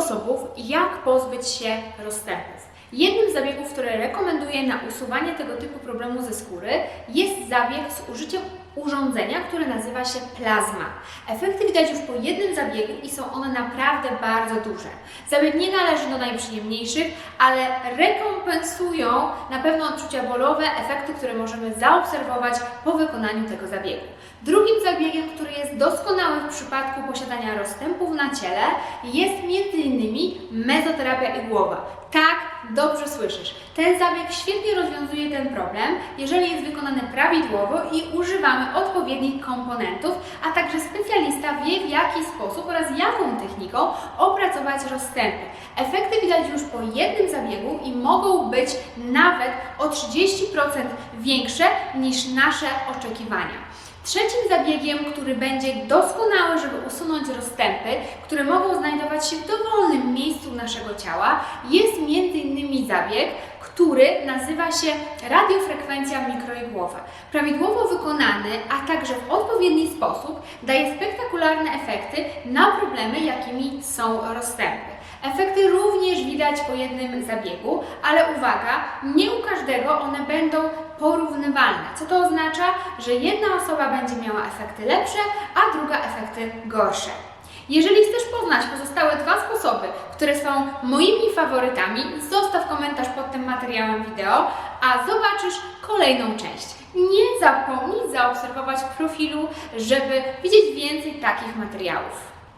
sposobów, jak pozbyć się rozstępów. Jednym z zabiegów, które rekomenduję na usuwanie tego typu problemu ze skóry, jest zabieg z użyciem urządzenia, które nazywa się plazma. Efekty widać już po jednym zabiegu i są one naprawdę bardzo duże. Zabieg nie należy do najprzyjemniejszych, ale rekompensują na pewno odczucia bólowe, efekty, które możemy zaobserwować po wykonaniu tego zabiegu. Drugim zabiegiem, jest doskonały w przypadku posiadania rozstępów na ciele, jest m.in. mezoterapia igłowa. Tak, dobrze słyszysz. Ten zabieg świetnie rozwiązuje ten problem, jeżeli jest wykonany prawidłowo i używamy odpowiednich komponentów, a także specjalista wie w jaki sposób oraz jaką techniką opracować rozstępy. Efekty widać już po jednym zabiegu i mogą być nawet o 30% większe niż nasze oczekiwania. Trzecim zabiegiem, który będzie doskonały, żeby usunąć rozstępy, które mogą znajdować się w dowolnym miejscu naszego ciała, jest m.in. zabieg, który nazywa się radiofrekwencja mikroigłowa. Prawidłowo wykonany, a także w odpowiedni sposób daje spektakularne efekty na problemy, jakimi są rozstępy. Efekty również widać po jednym zabiegu, ale uwaga, nie u każdego one będą porównywalne. Co to oznacza? Że jedna osoba będzie miała efekty lepsze, a druga efekty gorsze. Jeżeli chcesz poznać pozostałe dwa sposoby, które są moimi faworytami, zostaw komentarz pod tym materiałem wideo, a zobaczysz kolejną część. Nie zapomnij zaobserwować profilu, żeby widzieć więcej takich materiałów.